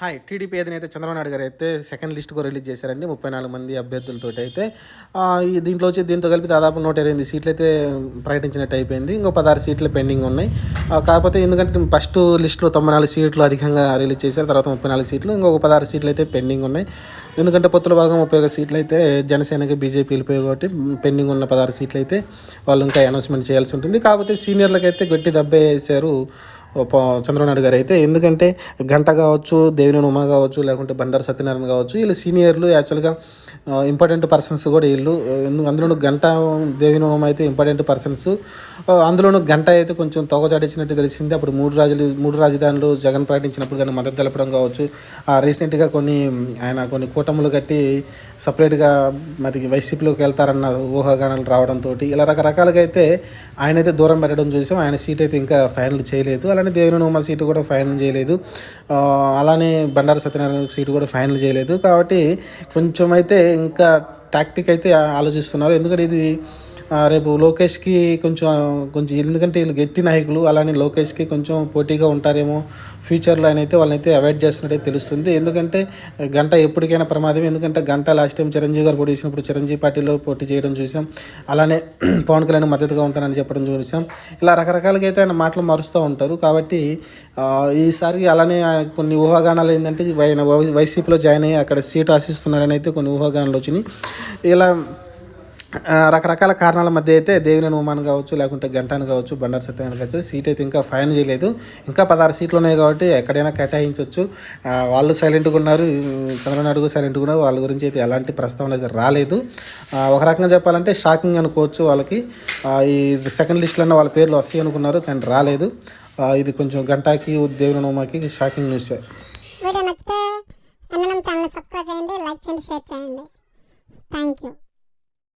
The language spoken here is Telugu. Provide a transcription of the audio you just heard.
హాయ్ టీడీపీ అధినేత చంద్రబాబు నాయుడు గారు అయితే సెకండ్ లిస్ట్ కూడా రిలీజ్ చేశారండి ముప్పై నాలుగు మంది అభ్యర్థులతో అయితే దీంట్లో వచ్చి దీంతో కలిపి దాదాపు నూట ఇరవై సీట్లు అయితే ప్రకటించినట్టు అయిపోయింది. ఇంకో పదహారు సీట్లు పెండింగ్ ఉన్నాయి. కాకపోతే ఎందుకంటే ఫస్ట్ లిస్టులో తొంభై నాలుగు సీట్లు అధికంగా రిలీజ్ చేశారు తర్వాత ముప్పై నాలుగు సీట్లు ఇంకొక పదహారు సీట్లు అయితే పెండింగ్ ఉన్నాయి. ఎందుకంటే పొత్తుల భాగం ముప్పై ఒక సీట్లు అయితే జనసేనకి బీజేపీ వెళ్ళిపోయి కాబట్టి పెండింగ్ ఉన్న పదహారు సీట్లు అయితే వాళ్ళు ఇంకా అనౌన్స్మెంట్ చేయాల్సి ఉంటుంది. కాకపోతే సీనియర్లకైతే గట్టి దెబ్బ వేశారు చంద్రబాబు నాయుడు గారు అయితే ఎందుకంటే గంట కావచ్చు దేవినేని ఉమా కావచ్చు లేకుంటే బండారు సత్యనారాయణ కావచ్చు వీళ్ళు సీనియర్లు యాక్చువల్గా ఇంపార్టెంట్ పర్సన్స్ కూడా వీళ్ళు. ఎందు- అందులోనూ గంట దేవినేని ఉమా అయితే ఇంపార్టెంట్ పర్సన్స్ అందులోనూ గంట అయితే కొంచెం తోకచాటించినట్టు తెలిసింది. అప్పుడు మూడు రాజులు మూడు రాజధానులు జగన్ ప్రకటించినప్పుడు దాన్ని మద్దతు తెలపడం కావచ్చు. రీసెంట్గా కొన్ని ఆయన కొన్ని కూటములు కట్టి సపరేట్గా మరి వైసీపీలోకి వెళ్తారన్న ఊహాగానాలు రావడంతో ఇలా రకరకాలుగా అయితే ఆయన అయితే దూరం పెట్టడం చూసాం. ఆయన సీట్ అయితే ఇంకా ఫైనల్ చేయలేదు. అలానే దేవినోమ సీటు కూడా ఫైనల్ చేయలేదు. అలానే బండారు సత్యనారాయణ సీటు కూడా ఫైనల్ చేయలేదు. కాబట్టి కొంచెం అయితే ఇంకా టాక్టిక్ అయితే ఆలోచిస్తున్నారు. ఎందుకంటే ఇది రేపు లోకేష్కి కొంచెం కొంచెం ఎందుకంటే వీళ్ళు గట్టి నాయకులు అలానే లోకేష్కి కొంచెం పోటీగా ఉంటారేమో ఫ్యూచర్లో ఆయన అయితే వాళ్ళనైతే అవాయిడ్ చేస్తున్నట్టే తెలుస్తుంది. ఎందుకంటే గంట ఎప్పటికైనా ప్రమాదం ఎందుకంటే గంట లాస్ట్ టైం చిరంజీవి గారు పోటీ చేసినప్పుడు చిరంజీవి పార్టీలో పోటీ చేయడం చూసాం. అలానే పవన్ కళ్యాణ్ మద్దతుగా ఉంటానని చెప్పడం చూసాం. ఇలా రకరకాలుగా అయితే ఆయన మాటలు మారుస్తూ ఉంటారు. కాబట్టి ఈసారి అలానే కొన్ని ఊహాగానాలు ఏంటంటే ఆయన వై- వైసీపీలో జాయిన్ అయ్యి అక్కడ సీట్ ఆశిస్తున్నారని అయితే కొన్ని ఊహాగానాలు వచ్చినాయి. ఇలా రకరకాల కారణాల మధ్య అయితే దేవినేని ఉమాన్ కావచ్చు లేకుంటే గంటాను కావచ్చు బండారు సత్యనారాయణ కావచ్చు సీట్ అయితే ఇంకా ఫైన్ చేయలేదు. ఇంకా పదహారు సీట్లు ఉన్నాయి కాబట్టి ఎక్కడైనా కేటాయించవచ్చు వాళ్ళు సైలెంట్గా ఉన్నారు ఉమ్, సైలెంట్గా ఉన్నారు వాళ్ళ గురించి అయితే ఎలాంటి ప్రస్తావన అయితే రాలేదు. ఒక రకంగా చెప్పాలంటే షాకింగ్ అనుకోవచ్చు వాళ్ళకి. ఈ సెకండ్ లిస్ట్లో వాళ్ళ పేర్లు వస్తాయి అనుకున్నారు కానీ రాలేదు. ఇది కొంచెం గంటాకి దేవినేని ఉమాకి షాకింగ్ న్యూస్. వీడియో నచ్చితే ఛానల్ సబ్స్క్రైబ్ చేయండి లైక్ చేయండి షేర్ చేయండి. Thank you.